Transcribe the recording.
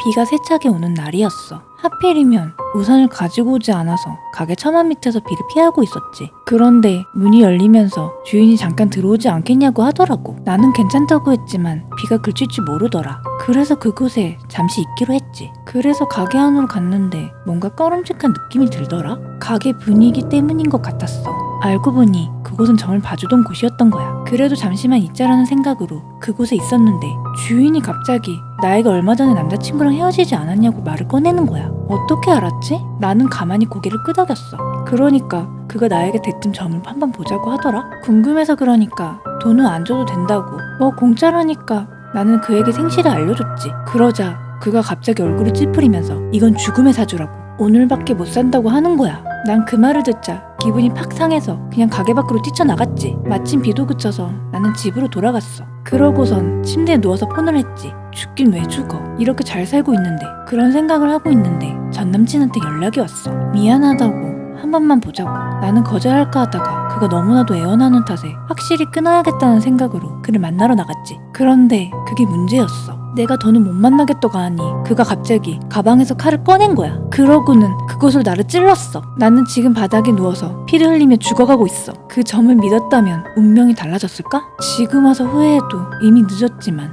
비가 세차게 오는 날이었어. 하필이면 우산을 가지고 오지 않아서 가게 처마 밑에서 비를 피하고 있었지. 그런데 문이 열리면서 주인이 잠깐 들어오지 않겠냐고 하더라고. 나는 괜찮다고 했지만 비가 그칠 줄 모르더라. 그래서 그곳에 잠시 있기로 했지. 그래서 가게 안으로 갔는데 뭔가 꺼름직한 느낌이 들더라. 가게 분위기 때문인 것 같았어. 알고 보니 그곳은 점을 봐주던 곳이었던 거야. 그래도 잠시만 있자라는 생각으로 그곳에 있었는데 주인이 갑자기 나에게 얼마 전에 남자친구랑 헤어지지 않았냐고 말을 꺼내는 거야. 어떻게 알았지? 나는 가만히 고개를 끄덕였어. 그러니까 그가 나에게 대뜸 점을 한번 보자고 하더라. 궁금해서 그러니까 돈은 안 줘도 된다고. 뭐 공짜라니까 나는 그에게 생시를 알려줬지. 그러자 그가 갑자기 얼굴을 찌푸리면서 이건 죽음의 사주라고. 오늘밖에 못 산다고 하는 거야. 난 그 말을 듣자 기분이 팍 상해서 그냥 가게 밖으로 뛰쳐나갔지. 마침 비도 그쳐서 나는 집으로 돌아갔어. 그러고선 침대에 누워서 폰을 했지. 죽긴 왜 죽어. 이렇게 잘 살고 있는데. 그런 생각을 하고 있는데 전 남친한테 연락이 왔어. 미안하다고. 한 번만 보자고. 나는 거절할까 하다가 그가 너무나도 애원하는 탓에 확실히 끊어야겠다는 생각으로 그를 만나러 나갔지. 그런데 그게 문제였어. 내가 더는 못 만나겠다고 하니 그가 갑자기 가방에서 칼을 꺼낸 거야. 그러고는 그곳을 나를 찔렀어. 나는 지금 바닥에 누워서 피를 흘리며 죽어가고 있어. 그 점을 믿었다면 운명이 달라졌을까? 지금 와서 후회해도 이미 늦었지만